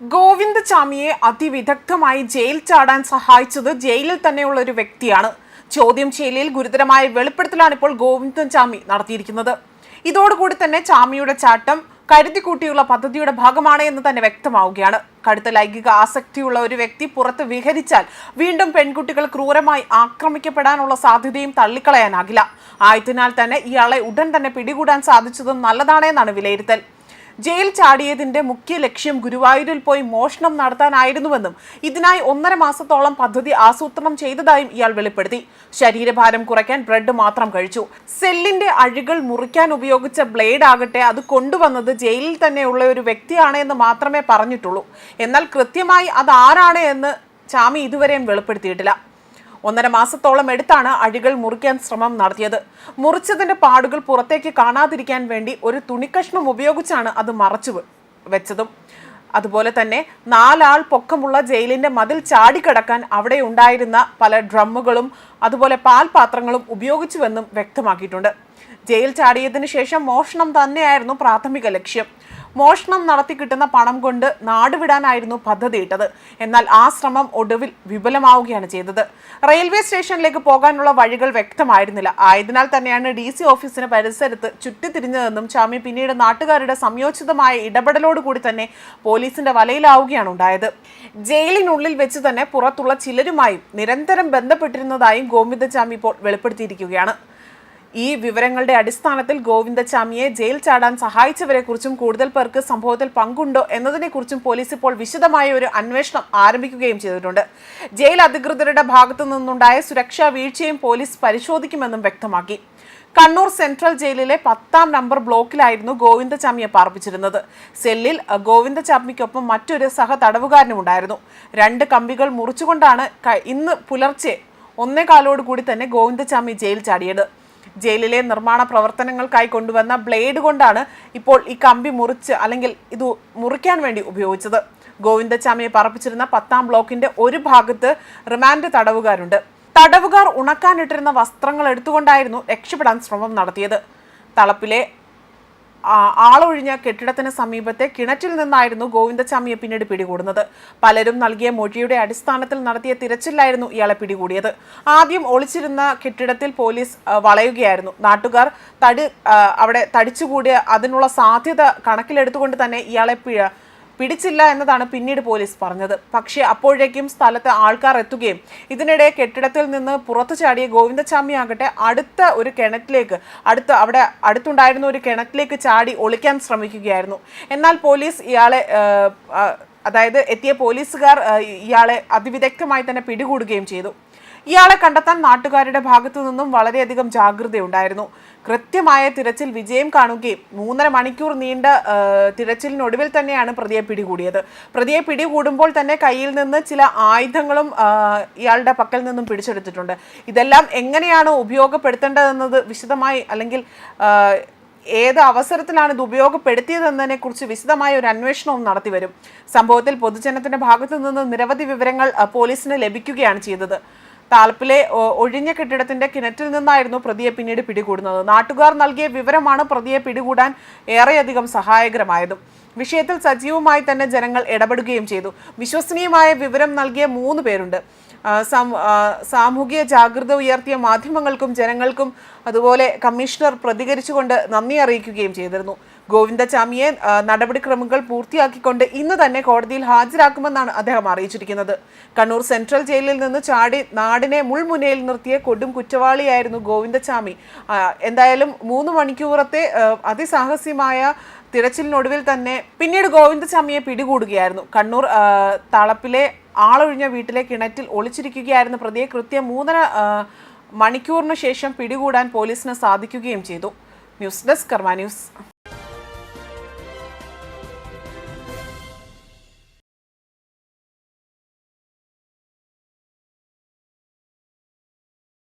ഗോവിന്ദചാമിയെ അതിവിദഗ്ധമായി jail ചാടാൻ സഹായിച്ചത് ജയിലിൽ തന്നെയുള്ള ഒരു വ്യക്തിയാണ്. ചോദ്യം ചെയ്യലിൽ ഗുരുതരമായ വെളിപ്പെടുത്തലാണ് ഇപ്പോൾ ഗോവിന്ദചാമി നടത്തിയിരിക്കുന്നത്. ഇതോടുകൂടി തന്നെ ചാമിയുടെ ചാട്ടം കരുതിക്കൂട്ടിയുള്ള പദ്ധതിയുടെ ഭാഗമാണ് എന്ന് തന്നെ വ്യക്തമാവുകയാണ്. കടുത്ത ലൈംഗിക ആസക്തിയുള്ള ഒരു വ്യക്തി പുറത്ത് വിഹരിച്ചാൽ വീണ്ടും പെൺകുട്ടികൾ ക്രൂരമായി ആക്രമിക്കപ്പെടാനുള്ള സാധ്യതയും തള്ളിക്കളയാനാകില്ല. ആയതിനാൽ തന്നെ ഇയാളെ ഉടൻ തന്നെ പിടികൂടാൻ സാധിച്ചതും നല്ലതാണെന്നാണ് വിലയിരുത്തൽ. ജയിൽ ചാടിയതിന്റെ മുഖ്യ ലക്ഷ്യം ഗുരുവായൂരിൽ പോയി മോഷണം നടത്താനായിരുന്നുവെന്നും ഇതിനായി ഒന്നര മാസത്തോളം പദ്ധതി ആസൂത്രണം ചെയ്തതായും ഇയാൾ വെളിപ്പെടുത്തി. ശരീരഭാരം കുറയ്ക്കാൻ ബ്രെഡ് മാത്രം കഴിച്ചു. സെല്ലിന്റെ അഴികൾ മുറിക്കാൻ ഉപയോഗിച്ച ബ്ലേഡ് ആകട്ടെ അത് കൊണ്ടുവന്നത് ജയിലിൽ തന്നെയുള്ള ഒരു വ്യക്തിയാണ് എന്ന് മാത്രമേ പറഞ്ഞിട്ടുള്ളൂ. എന്നാൽ കൃത്യമായി അത് ആരാണ് എന്ന് ചാമി ഇതുവരെയും വെളിപ്പെടുത്തിയിട്ടില്ല. ഒന്നര മാസത്തോളം എടുത്താണ് അഴികൾ മുറിക്കാൻ ശ്രമം നടത്തിയത്. മുറിച്ചതിന്റെ പാടുകൾ പുറത്തേക്ക് കാണാതിരിക്കാൻ വേണ്ടി ഒരു തുണിക്കഷ്ണം ഉപയോഗിച്ചാണ് അത് മറച്ചു വെച്ചതും. അതുപോലെ തന്നെ നാലാൾ പൊക്കമുള്ള ജയിലിന്റെ മതിൽ ചാടിക്കടക്കാൻ അവിടെ ഉണ്ടായിരുന്ന പല ഡ്രമ്മുകളും അതുപോലെ പാൽപാത്രങ്ങളും ഉപയോഗിച്ചുവെന്നും വ്യക്തമാക്കിയിട്ടുണ്ട്. ജയിൽ ചാടിയതിനു ശേഷം മോഷണം തന്നെയായിരുന്നു പ്രാഥമിക ലക്ഷ്യം. മോഷണം നടത്തി കിട്ടുന്ന പണം കൊണ്ട് നാടുവിടാനായിരുന്നു പദ്ധതിയിട്ടത്. എന്നാൽ ആ ശ്രമം ഒടുവിൽ വിപുലമാവുകയാണ് ചെയ്തത്. റെയിൽവേ സ്റ്റേഷനിലേക്ക് പോകാനുള്ള വഴികൾ വ്യക്തമായിരുന്നില്ല. ആയതിനാൽ തന്നെയാണ് ഡി സി ഓഫീസിന് പരിസരത്ത് ചുറ്റിത്തിരിഞ്ഞതെന്നും ചാമി പിന്നീട് നാട്ടുകാരുടെ സംയോജിതമായ ഇടപെടലോടുകൂടി തന്നെ പോലീസിന്റെ വലയിലാവുകയാണ് ഉണ്ടായത്. ജയിലിനുള്ളിൽ വെച്ച് തന്നെ പുറത്തുള്ള ചിലരുമായും നിരന്തരം ബന്ധപ്പെട്ടിരുന്നതായും ഗോവിന്ദചാമി ഇപ്പോൾ വെളിപ്പെടുത്തിയിരിക്കുകയാണ്. ഈ വിവരങ്ങളുടെ അടിസ്ഥാനത്തിൽ ഗോവിന്ദചാമിയെ ജയിൽ ചാടാൻ സഹായിച്ചവരെക്കുറിച്ചും കൂടുതൽ പേർക്ക് സംഭവത്തിൽ പങ്കുണ്ടോ എന്നതിനെക്കുറിച്ചും പോലീസ് ഇപ്പോൾ വിശദമായ ഒരു അന്വേഷണം ആരംഭിക്കുകയും ചെയ്തിട്ടുണ്ട്. ജയിൽ അധികൃതരുടെ ഭാഗത്തു നിന്നുണ്ടായ സുരക്ഷാ വീഴ്ചയും പോലീസ് പരിശോധിക്കുമെന്നും വ്യക്തമാക്കി. കണ്ണൂർ സെൻട്രൽ ജയിലിലെ പത്താം നമ്പർ ബ്ലോക്കിലായിരുന്നു ഗോവിന്ദചാമിയെ പാർപ്പിച്ചിരുന്നത്. സെല്ലിൽ ഗോവിന്ദചാമിക്കൊപ്പം മറ്റൊരു സഹ തടവുകാരനും ഉണ്ടായിരുന്നു. രണ്ട് കമ്പികൾ മുറിച്ചുകൊണ്ടാണ് ഇന്ന് പുലർച്ചെ ഒന്നേകാലോട് കൂടി തന്നെ ഗോവിന്ദചാമി ജയിൽ ചാടിയത്. ജയിലിലെ നിർമ്മാണ പ്രവർത്തനങ്ങൾക്കായി കൊണ്ടുവന്ന ബ്ലേഡ് കൊണ്ടാണ് ഇപ്പോൾ ഈ കമ്പി മുറിച്ച് അല്ലെങ്കിൽ ഇത് മുറിക്കാൻ വേണ്ടി ഉപയോഗിച്ചത്. ഗോവിന്ദച്ചാമിയെ പറപ്പിച്ചിരുന്ന പത്താം ബ്ലോക്കിന്റെ ഒരു ഭാഗത്ത് റിമാൻഡ് തടവുകാരുണ്ട്. തടവുകാർ ഉണക്കാനിട്ടിരുന്ന വസ്ത്രങ്ങൾ എടുത്തുകൊണ്ടായിരുന്നു രക്ഷപ്പെടാൻ ശ്രമം നടത്തിയത്. തളപ്പിലെ ആളൊഴിഞ്ഞ കെട്ടിടത്തിന് സമീപത്തെ കിണറ്റിൽ നിന്നായിരുന്നു ഗോവിന്ദച്ചാമിയെ പിന്നീട് പിടികൂടുന്നത്. പലരും നൽകിയ മൊഴിയുടെ അടിസ്ഥാനത്തിൽ നടത്തിയ തിരച്ചിലായിരുന്നു ഇയാളെ പിടികൂടിയത്. ആദ്യം ഒളിച്ചിരുന്ന കെട്ടിടത്തിൽ പോലീസ് വളയുകയായിരുന്നു. നാട്ടുകാർ തടി അവിടെ തടിച്ചുകൂടിയ അതിനുള്ള സാധ്യത കണക്കിലെടുത്തുകൊണ്ട് തന്നെ ഇയാളെ പിഴ പിടിച്ചില്ല എന്നതാണ് പിന്നീട് പോലീസ് പറഞ്ഞത്. പക്ഷേ അപ്പോഴേക്കും സ്ഥലത്ത് ആൾക്കാർ എത്തുകയും ഇതിനിടെ കെട്ടിടത്തിൽ നിന്ന് പുറത്തു ചാടിയ ഗോവിന്ദച്ചാമി ആകട്ടെ അടുത്ത ഒരു കിണറ്റിലേക്ക് അടുത്ത അവിടെ അടുത്തുണ്ടായിരുന്ന ഒരു കിണറ്റിലേക്ക് ചാടി ഒളിക്കാൻ ശ്രമിക്കുകയായിരുന്നു. എന്നാൽ പോലീസ് ഇയാളെ അതായത് എത്തിയ പോലീസുകാർ ഇയാളെ അതിവിദഗ്ധമായി തന്നെ പിടികൂടുകയും ചെയ്തു. ഇയാളെ കണ്ടെത്താൻ നാട്ടുകാരുടെ ഭാഗത്തു നിന്നും വളരെയധികം ജാഗ്രതയുണ്ടായിരുന്നു. കൃത്യമായ തിരച്ചിൽ വിജയം കാണുകയും മൂന്നര മണിക്കൂർ നീണ്ട തിരച്ചിലിനൊടുവിൽ തന്നെയാണ് പ്രതിയെ പിടികൂടിയത്. പ്രതിയെ പിടികൂടുമ്പോൾ തന്നെ കയ്യിൽ നിന്ന് ചില ആയുധങ്ങളും ഇയാളുടെ പക്കൽ നിന്നും പിടിച്ചെടുത്തിട്ടുണ്ട്. ഇതെല്ലാം എങ്ങനെയാണ് ഉപയോഗപ്പെടുത്തേണ്ടതെന്നത് വിശദമായി അല്ലെങ്കിൽ ഏത് അവസരത്തിലാണ് ഇത് ഉപയോഗപ്പെടുത്തിയതെന്നതിനെ കുറിച്ച് വിശദമായ ഒരു അന്വേഷണവും നടത്തിവരും. സംഭവത്തിൽ പൊതുജനത്തിന്റെ ഭാഗത്തു നിന്ന് നിരവധി വിവരങ്ങൾ പോലീസിന് ലഭിക്കുകയാണ് ചെയ്തത്. താലപ്പിലെ ഒഴിഞ്ഞ കെട്ടിടത്തിന്റെ കിണറ്റിൽ നിന്നായിരുന്നു പ്രതിയെ പിന്നീട് പിടികൂടുന്നത്. നാട്ടുകാർ നൽകിയ വിവരമാണ് പ്രതിയെ പിടികൂടാൻ ഏറെയധികം സഹായകരമായതും. വിഷയത്തിൽ സജീവമായി തന്നെ ജനങ്ങൾ ഇടപെടുകയും ചെയ്തു. വിശ്വസനീയമായ വിവരം നൽകിയ മൂന്ന് പേരുണ്ട്. സാമൂഹിക ജാഗ്രത ഉയർത്തിയ മാധ്യമങ്ങൾക്കും ജനങ്ങൾക്കും അതുപോലെ കമ്മീഷണർ പ്രതികരിച്ചുകൊണ്ട് നന്ദി അറിയിക്കുകയും ചെയ്തിരുന്നു. ഗോവിന്ദചാമിയെ നടപടിക്രമങ്ങൾ പൂർത്തിയാക്കിക്കൊണ്ട് ഇന്ന് തന്നെ കോടതിയിൽ ഹാജരാക്കുമെന്നാണ് അദ്ദേഹം അറിയിച്ചിരിക്കുന്നത്. കണ്ണൂർ സെൻട്രൽ ജയിലിൽ നിന്ന് ചാടി നാടിനെ മുൾമുനയിൽ നിർത്തിയ കൊടും കുറ്റവാളിയായിരുന്നു ഗോവിന്ദചാമി എന്തായാലും മൂന്ന് മണിക്കൂറത്തെ അതിസാഹസ്യമായ തിരച്ചിലിനൊടുവിൽ തന്നെ പിന്നീട് ഗോവിന്ദചാമിയെ പിടികൂടുകയായിരുന്നു. കണ്ണൂർ തളപ്പിലെ ആളൊഴിഞ്ഞ വീട്ടിലെ കിണറ്റിൽ ഒളിച്ചിരിക്കുകയായിരുന്ന പ്രതിയെ കൃത്യം മൂന്നര മണിക്കൂറിനു ശേഷം പിടികൂടാൻ പോലീസിന് സാധിക്കുകയും ചെയ്തു. News desk Karma news.